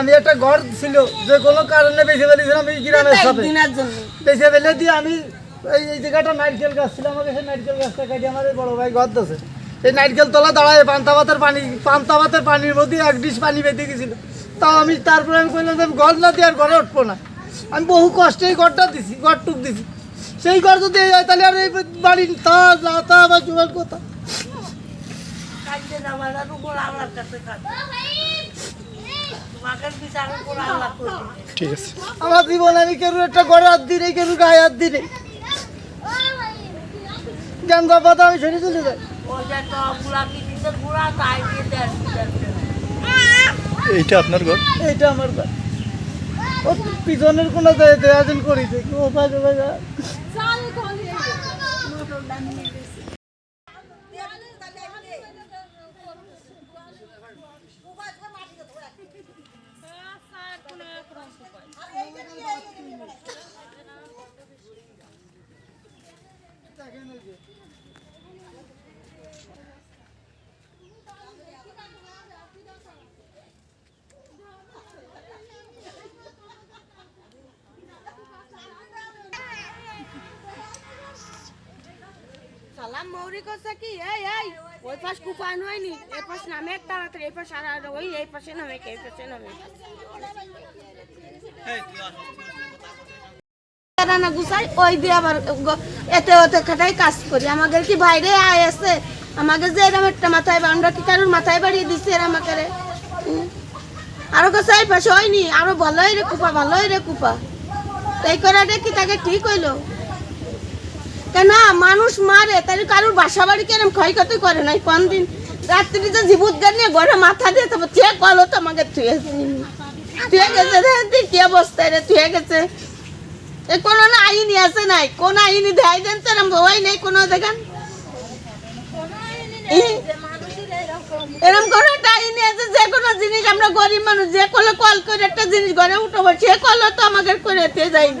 আমি একটা ঘর ছিল যে কোনো কারণে বেঁচে ফেলেছিলাম এই গ্রামের সাথে। বেঁচে ফেলে দিয়ে আমি এই জায়গাটা নারকেল গাছ ছিল আমাকে সেই নারকেল গাছটা কাটিয়ে আমার বড় ভাই ঘর দিয়েছে। এই নারকেল তলা দাঁড়ায় পান্তা ভাতের পানি পান্তা ভাতের পানির মধ্যে এক ডিশ পানি বেঁধে গেছিল। তাও আমি তারপরে আমি কইলাম যে ঘর না দিয়ে আর ঘরে উঠবো না। আমি বহু কষ্টে এই ঘরটা দিছি ঘরটুক দিছি। সেই ঘর যদি এই হয় তাহলে আর এই বাড়ির তা লাতা বা জোয়াল কথা। কাজে জামানার উপর আল্লাহর কাছে ঠিক আছে। আমার জীবন আমি কেউ একটা ঘরে হাত দিই কেউ গায়ে হাত দিই জ্ঞান বাবা আমি সেরে চলে যাই? এইটা আপনার ঘর? এইটা আমার ঘর ও পিছনের কোনো দেয়াদিন করিছে। ও বাজে বাজা। এতে ওতে খাটাই কাজ করি। আমাদের কি বাইরে আয় আছে? আমাকে যে এরম একটা মাথায় আমরা কি কারোর মাথায় বাড়িয়ে দিচ্ছি এরা আমাকে। আরও এই পাশে হয়নি, আরও ভালোই রে কুপা ভালোই রে কুপা তাই করাটা কি তাকে ঠিক হইল? কেন মানুষ মারে তাই কারোর বাসা বাড়ি কেরম ক্ষয়ক্ষতি করে নাই? কোন দিন রাত্রিতে জীবুত গান নিয়ে ঘরে মাথা দিয়ে তারপর তুই কলো তো আমাকে থুয়ে থুয়ে গেছে কি অবস্থায় রে থুয়ে গেছে। এ কোনো না আইনি আছে নাই কোন আইনি দেয় দেন তো এরম ভয় নেই কোনো দেখেন এরম করে একটা আইনি আছে যে কোনো জিনিস আমরা গরিব মানুষ যে করলে কল করে একটা জিনিস ঘরে উঠবো সে কলো তো আমাকে করে দিয়ে যায়নি।